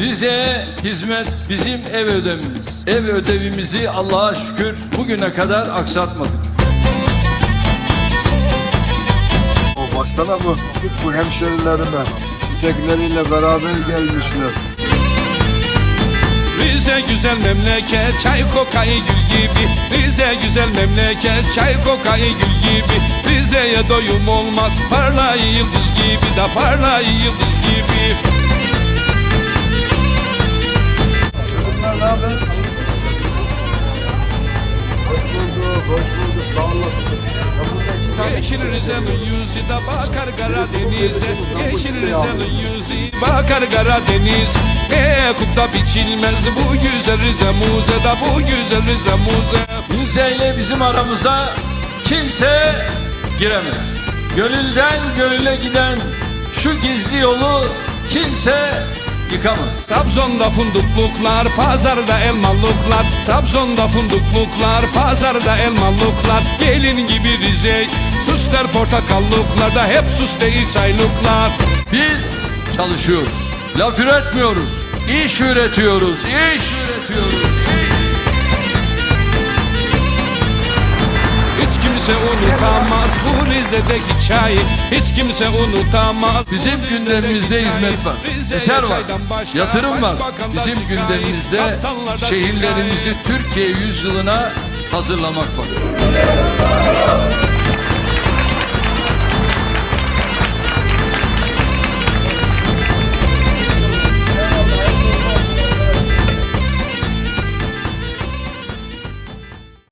Rize'ye hizmet bizim ev ödevimiz. Ev ödevimizi Allah'a şükür bugüne kadar aksatmadık. O baksana bu, bu hemşerilerime çiçekleriyle beraber gelmişler. Rize güzel memleket çay kokayı gül gibi Rize güzel memleket çay kokayı gül gibi Rize'ye doyum olmaz parlayı yıldız gibi da parlayı yıldız Yeşil Rize'nin yüzü de bakar Karadeniz'e. Yeşil Rize'nin yüzü bakar Karadeniz. Ne hukukta biçilmez bu güzel Rize muze da bu güzel Rize muze. Rize ile bizim aramıza kimse giremez. Gönülden gönüle giden şu gizli yolu kimse yıkamaz. Trabzon'da fundukluklar, pazarda elmalıklar Trabzon'da fundukluklar, pazarda elmalıklar Gelin gibi Rize, süsler portakallıklarda Hep süs değil çaylıklar Biz çalışıyoruz. Laf üretmiyoruz. İş üretiyoruz. İş üretiyoruz. Kimse unutamaz bu Rize'deki çayı Hiç kimse unutamaz Bizim gündemimizde hizmet var. Eser var. Yatırım var. Bizim gündemimizde şehirlerimizi. Türkiye yüzyılına hazırlamak var.